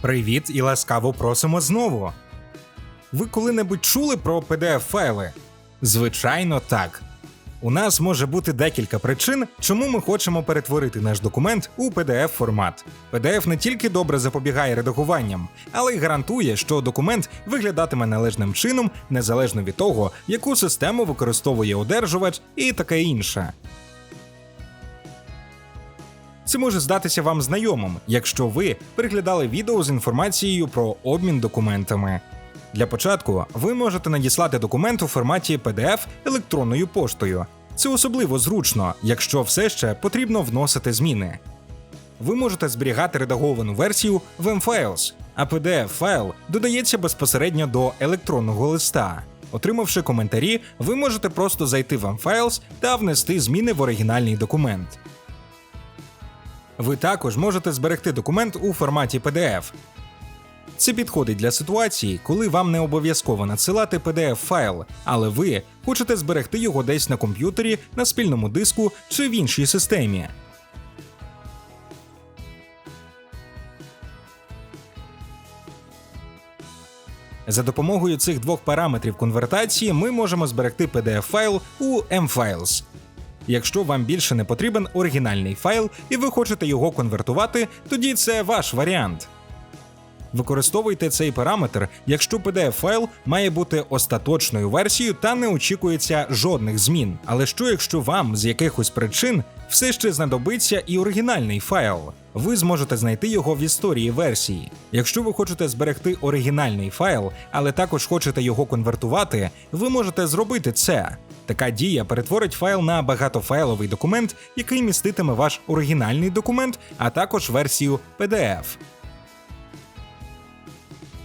Привіт і ласкаво просимо знову. Ви коли-небудь чули про pdf файли? Звичайно, так. У нас може бути декілька причин, чому ми хочемо перетворити наш документ у pdf формат. PDF не тільки добре запобігає редагуванням, але й гарантує, що документ виглядатиме належним чином, незалежно від того, яку систему використовує одержувач і таке інше. Це може здатися вам знайомим, якщо ви переглядали відео з інформацією про обмін документами. Для початку ви можете надіслати документ у форматі PDF електронною поштою. Це особливо зручно, якщо все ще потрібно вносити зміни. Ви можете зберігати редаговану версію в M-Files, а PDF-файл додається безпосередньо до електронного листа. Отримавши коментарі, ви можете просто зайти в M-Files та внести зміни в оригінальний документ. Ви також можете зберегти документ у форматі PDF. Це підходить для ситуації, коли вам не обов'язково надсилати pdf файл, але ви хочете зберегти його десь на комп'ютері, на спільному диску чи в іншій системі. За допомогою цих двох параметрів конвертації ми можемо зберегти pdf файл у mfiles. Якщо вам більше не потрібен оригінальний файл і ви хочете його конвертувати, тоді це ваш варіант. Використовуйте цей параметр, якщо pdf файл має бути остаточною версією та не очікується жодних змін. Але що якщо вам з якихось причин все ще знадобиться і оригінальний файл? Ви зможете знайти його в історії версії. Якщо ви хочете зберегти оригінальний файл, але також хочете його конвертувати, ви можете зробити це. Така дія перетворить файл на багатофайловий документ, який міститиме ваш оригінальний документ, а також версію PDF.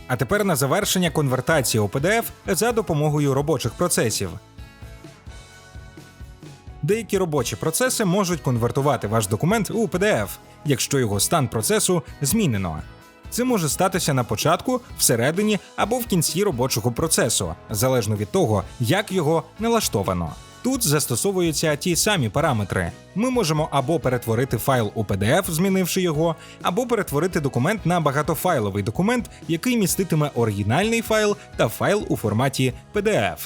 А тепер на завершення конвертації у PDF за допомогою робочих процесів. Деякі робочі процеси можуть конвертувати ваш документ у PDF, якщо його стан процесу змінено. Це може статися на початку, всередині або в кінці робочого процесу, залежно від того, як його налаштовано. Тут застосовуються ті самі параметри. Ми можемо або перетворити файл у PDF, змінивши його, або перетворити документ на багатофайловий документ, який міститиме оригінальний файл та файл у форматі PDF.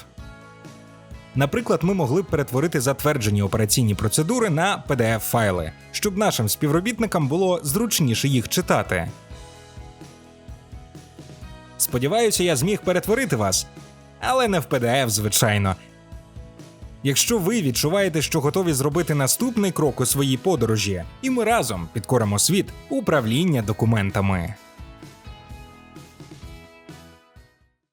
Наприклад, ми могли б перетворити затверджені операційні процедури на pdf файли, щоб нашим співробітникам було зручніше їх читати. Сподіваюся, я зміг перетворити вас, але не в PDF, звичайно. Якщо ви відчуваєте, що готові зробити наступний крок у своїй подорожі, і ми разом підкоримо світ управління документами.